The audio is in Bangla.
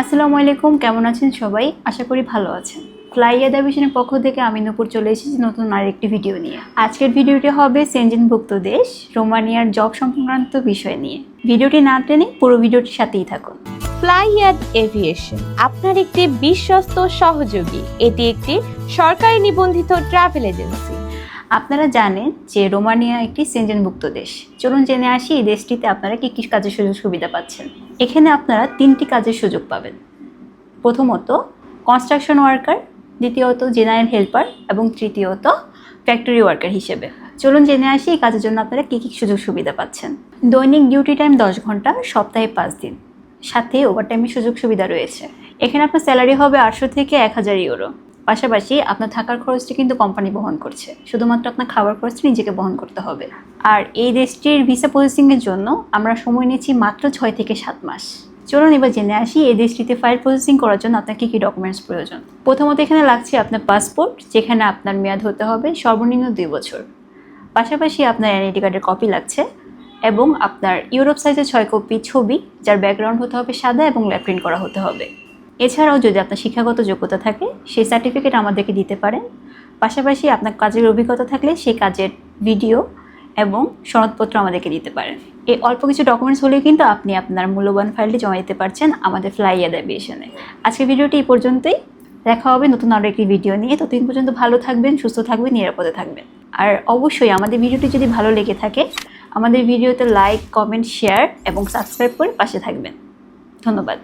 আসসালামু আলাইকুম, কেমন আছেন সবাই? আশা করি ভালো আছেন। ফ্লাইয়া দাবিশনের পক্ষ থেকে আমি নূপুর চলে এসেছি নতুন আরেকটি ভিডিও নিয়ে। আজকের ভিডিওটি হবে সেঞ্জিনভুক্ত দেশ, রোমানিয়ার জব সংক্রান্ত বিষয় নিয়ে। ভিডিওটি না টেনে পুরো ভিডিওটির সাথেই থাকুন। ফ্লাইয়াদ এভিয়েশন, আপনার একটি বিশ্বস্ত সহযোগী। এটি একটি সরকারি নিবন্ধিত ট্রাভেল এজেন্সি। আপনারা জানেন যে রোমানিয়া একটি সেঞ্জেনভুক্ত দেশ। চলুন জেনে আসি এই দেশটিতে আপনারা কী কী কাজের সুযোগ সুবিধা পাচ্ছেন। এখানে আপনারা তিনটি কাজের সুযোগ পাবেন। প্রথমত কনস্ট্রাকশন ওয়ার্কার দ্বিতীয়ত জেনারেল হেল্পার এবং তৃতীয়ত ফ্যাক্টরি ওয়ার্কার হিসেবে। চলুন জেনে আসি এই কাজের জন্য আপনারা কী কী সুযোগ সুবিধা পাচ্ছেন। দৈনিক ডিউটি টাইম দশ ঘণ্টা, সপ্তাহে পাঁচ দিন। সাথে ওভারটাইমের সুযোগ সুবিধা রয়েছে। এখানে আপনার স্যালারি হবে আটশো থেকে এক হাজার ইউরো পাশাপাশি আপনার থাকার খরচটি কিন্তু কোম্পানি বহন করছে। শুধুমাত্র আপনার খাবার খরচটি নিজেকে বহন করতে হবে। আর এই দেশটির ভিসা প্রসেসিংয়ের জন্য আমরা সময় নিচ্ছি মাত্র ছয় থেকে সাত মাস। চলুন এবার জেনে আসি এই দেশটিতে ফাইল প্রসেসিং করার জন্য আপনার কী কী ডকুমেন্টস প্রয়োজন। প্রথমত এখানে লাগছে আপনার পাসপোর্ট যেখানে আপনার মেয়াদ হতে হবে সর্বনিম্ন দুই বছর। পাশাপাশি আপনার এনআইডি কার্ডের কপি লাগছে এবং আপনার ইউরোপ সাইজের ছয় কপি ছবি, যার ব্যাকগ্রাউন্ড হতে হবে সাদা এবং ল্যাপ প্রিন্ট করা হতে হবে। এছাড়াও যদি আপনার শিক্ষাগত যোগ্যতা থাকে, সেই সার্টিফিকেট আমাদেরকে দিতে পারেন। পাশাপাশি আপনার কাজের অভিজ্ঞতা থাকলে সেই কাজের ভিডিও এবং সনদপত্র আমাদেরকে দিতে পারেন। এই অল্প কিছু ডকুমেন্টস হলেই কিন্তু আপনি আপনার মূল্যবান ফাইলটি জমা দিতে পারছেন আমাদের ফ্লাই অ্যাভিয়েশনে আজকের ভিডিওটি এই পর্যন্তই। দেখা হবে নতুন আরও একটি ভিডিও নিয়ে। ততদিন পর্যন্ত ভালো থাকবেন, সুস্থ থাকবেন, নিরাপদে থাকবেন। আর অবশ্যই আমাদের ভিডিওটি যদি ভালো লেগে থাকে, আমাদের ভিডিওতে লাইক কমেন্ট শেয়ার এবং সাবস্ক্রাইব করে পাশে থাকবেন। ধন্যবাদ।